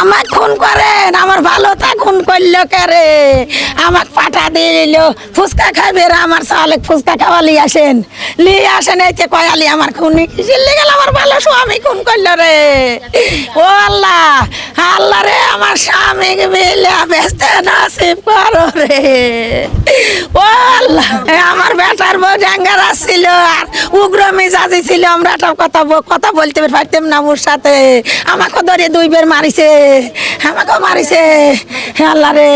আমাক খুন করেন আমার ভালো তা খুন করল কারে আমাক পাঠা দিল, ফুচকা রে আমার সালে ফুচকা খাওয়া লিয়ে আসেন। লিয়ে আসেন, এই কয়ালি আমার খুন গেল আমার ভালো স্বামী খুন করল রে। ও আল্লাহ আল্লাহ রে, আমার স্বামী মিলে ব্যস্ত নাসিব করো রে। ও আল্লাহ আমার বেটার বউ ড্যাঙ্গার আসছিল আর উগ্র মেজাজি ছিল, আমরা একটা কথা কথা বলতে পারতাম না ওর সাথে। আমাকে ধরে দুই বের মারিছে। আমাকেও মারিছে। হে আল্লাহ রে।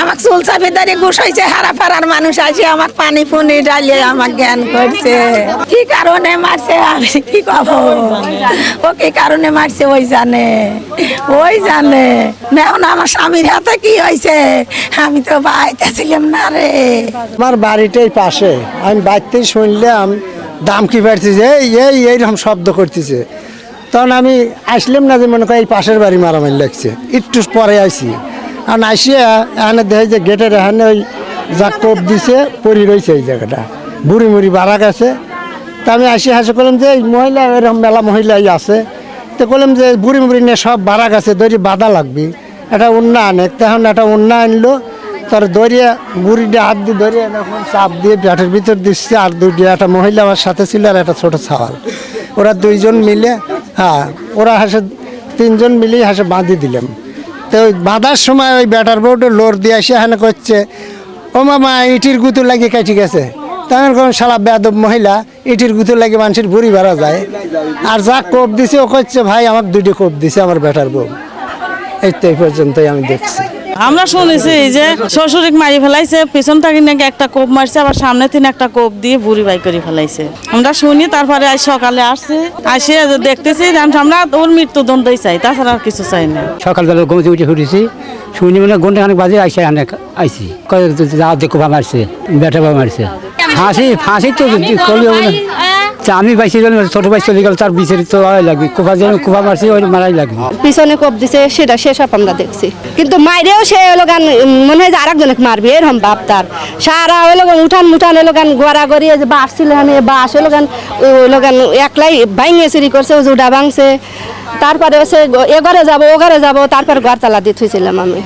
আমাকে চুল চাপে ঘুষ হয়েছে, হারা ফারার মানুষ আছে আমার পানি ফুনি ডালিয়ে আমার জ্ঞান করছে। কি কারণে মারছে আমি কি কব? ও কি কারণে মারছে ওই জানে ওই জানে। নেও না আমার স্বামীর হাতে কি হয়েছে? আমি তো বাইতেছিলাম না রে। আমার বাড়িটাই পাশে। আমি বাড়িতেই শুনলাম, দাম কি বাড়তেছে? এই এই, এইরকম শব্দ করতেছে। তখন আমি আসলাম না যে মনে করি এই পাশের বাড়ি মারামারি লাগছে। একটু পরে আইসি আর আসিয়া এখানে দেখে যে গেটের এখানে ওই যা কোপ দিছে পরি রয়েছে এই জায়গাটা। বুড়ি মুড়ি বাড়া গেছে তা আমি আসি হাসি করলাম যে এই মহিলা, এরকম মেলা মহিলাই আছে। তো বললাম যে বুড়ি মুড়ি নিয়ে সব বাড়া গেছে দড়ি বাধা লাগবে। একটা উন্না আনে তখন একটা উন্না আনলো তার দরিয়া বুড়িটা হাত দিয়ে দরিয়া এখন চাপ দিয়ে ব্যাটের ভিতর দিচ্ছে। আর দুটি একটা মহিলা আমার সাথে ছিল আর একটা ছোট ছাওয়াল ওরা দুইজন মিলে হ্যাঁ ওরা হাসে, তিনজন মিলেই হাসে, বাঁধি দিলাম। তো ওই বাঁধার সময় ওই ব্যাটার বোর্ডে লোর দিয়ে এসে এখানে করছে, ও মামা, ইটির গুঁতো লাগিয়ে কাটি গেছে। তেমন কোন সারা বেদব মহিলা, ইটির গুঁতো লাগে মানুষের ভুড়ি ভাড়া যায়। আর যা কোপ দিছে, ও করছে, ভাই, আমার দুটি কোপ দিছে, আমার ব্যাটার বউ। এই পর্যন্তই আমি দেখছি। আমরা শুনেছি যে শ্বশুরিক মারি ফেলাইছে পিছন থাকি নাকি একটা কোপ মারছে আবার সামনে থেকে একটা কোপ দিয়ে বুড়ি বাই করে ফেলাইছে। আমরা শুনি তারপরে আজ সকালে আসছে আসে দেখতেছি যে আমরা ওর মৃত্যুদণ্ডই চাই তাছাড়া আর কিছু চাই না। সকালবেলা ঘুমতে উঠে ফুটেছি শুনি মানে ঘণ্টা খানিক বাজে আইসে অনেক আইসি। কয় যা দেখো বা মারছে বেটা বা মারছে। ফাঁসি ফাঁসি তো করলে হবে না আমি বাইসে ছোট ভাই চলে গেল, তার বিচারিত তো লাগবে। কোপা যেন কোপা মারছে, ওই মারাই লাগবে। পিছনে কোপ দিছে, সেটা সেসব আমরা দেখছি। কিন্তু মাইরেও সে হলো গান মনে হয় যে আরেকজনকে মারবে, এরকম বাপ তার। সারা হলো গান উঠান মুঠান হলো গান গোড়া গড়িয়ে যে বাস ছিল এখানে, বাস হলো গান হলো গান একলাই ভাঙিয়ে চুরি করছে জুডা ভাঙছে। তারপরে সে এ ঘরে যাব, ও ঘরে যাব, তারপর ঘর তালা দিয়ে থুইছিলাম আমি।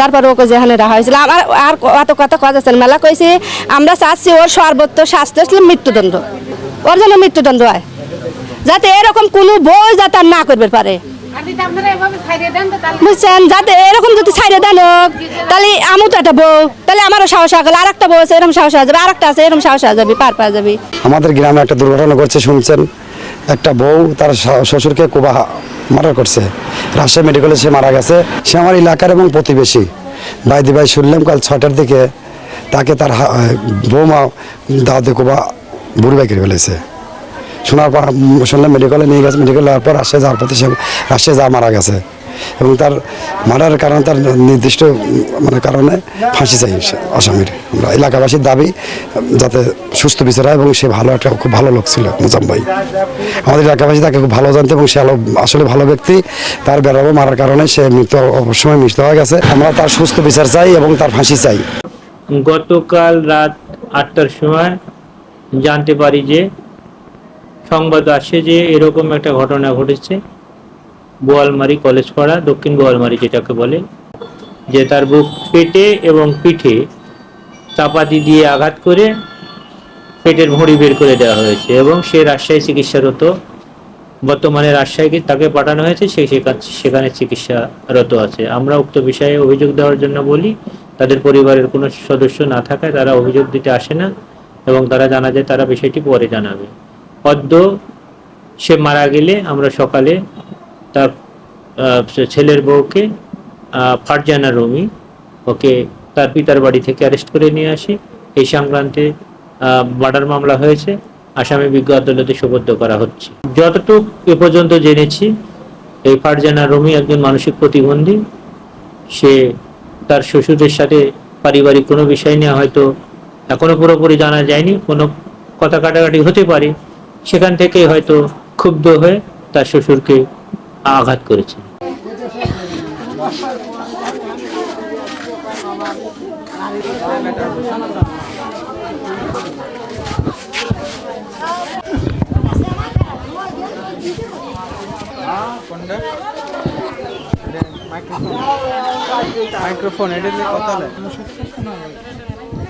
তারপর ওকে যেখানে রাখা হয়েছিল, আমার আর অত কথা কথা মেলা কইছি, আমরা চাচ্ছি ওর সর্বোচ্চ শাস্তি মৃত্যুদণ্ড। ওর জন্য মৃত্যুদণ্ড হয়। যাতে এরকম কোনো বই যাতে আর না করবে পারে। বুঝছেন? যাতে এরকম যদি ছাইড়ে দেন হোক, তাহলে আমু তো একটা বউ তাহলে আমারও সাহস হয়ে গেল। আর একটা বউ আছে এরকম সাহস হয়ে যাবে। আর একটা আছে এরকম সাহস হয়ে যাবে পার পাওয়া যাবে। আমাদের গ্রামে একটা দুর্ঘটনা ঘটছে শুনছেন? একটা বউ তার শ্বশুরকে কোবা মার্ডার করছে। রাজশাহী মেডিকেলে সে মারা গেছে। সে আমার এলাকার এবং প্রতিবেশী। ভাই দি ভাই শুনলাম কাল ছটার দিকে তাকে তার বৌমা দাওয়াতে কোবা বুড়ি বাই করে ফেলেছে। শোনার পর শুনলাম মেডিকেলে নিয়ে গেছে মেডিকেল যাওয়ার পর রাজশাহী যাওয়ার পথে সে রাজশাহী যা মারা গেছে। এবং তার মারার কারণে, তার নির্দিষ্ট মানে কারণে ফাঁসি চাই আসামির আমরা এলাকাবাসীর দাবি, যাতে সুস্থ বিচার হয় এবং সে ভালো একটা, খুব ভালো লোক ছিল মুজাম ভাই। আমাদের এলাকাবাসী তাকে খুব ভালো জানতো এবং সে আসলে ভালো ব্যক্তি। তার বেরোবো মারার কারণে সে মৃত্যু, অবশ্যই মৃত্যু হয়ে গেছে। আমরা তার সুস্থ বিচার চাই এবং তার ফাঁসি চাই। গতকাল রাত আটটার সময় জানতে পারি যে সংবাদ আসে যে এরকম একটা ঘটনা ঘটেছে বোয়ালমারি কলেজ পাড়া, দক্ষিণ বোয়ালমারি যেটাকে বলে, যে তার বুক পেটে এবং পিঠে চাপাতি দিয়ে আঘাত করে পেটের ভুঁড়ি বের করে দেওয়া হয়েছে এবং সে রাজশাহী চিকিৎসারত। বর্তমানে রাজশাহীকে তাকে পাঠানো হয়েছে, সে সেখান- সেখানে চিকিৎসারত আছে। আমরা উক্ত বিষয়ে অভিযোগ দেওয়ার জন্য বলি, তাদের পরিবারের কোনো সদস্য না থাকায় তারা অভিযোগ দিতে আসে না। এবং তারা জানা যায় তারা বিষয়টি পরে জানাবে। অদ্য সে মারা গেলে আমরা সকালে তার ছেলের বউকে ফারজানা রুমি, ওকে তার পিতার বাড়ি থেকে অ্যারেস্ট করে নিয়ে আসি। এই সংক্রান্তে মার্ডার মামলা হয়েছে। আসামি বিজ্ঞ আদালতে সুবদ্ধ করা হচ্ছে। যতটুক এ পর্যন্ত জেনেছি, এই ফারজানা রুমি একজন মানসিক প্রতিবন্ধী। সে তার শ্বশুরের সাথে পারিবারিক কোনো বিষয় নিয়ে হয়তো এখনও পুরোপুরি জানা যায়নি। কোনো কথা কাটাকাটি হতে পারে। সেখান থেকে হয়তো ক্ষুব্ধ হয়ে তার শ্বশুরকে আঘাত করেছে। মাইক্রোফোন। এটা কথা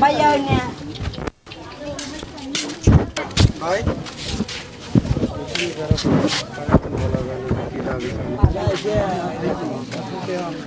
bây giờ nè Bye. Bye.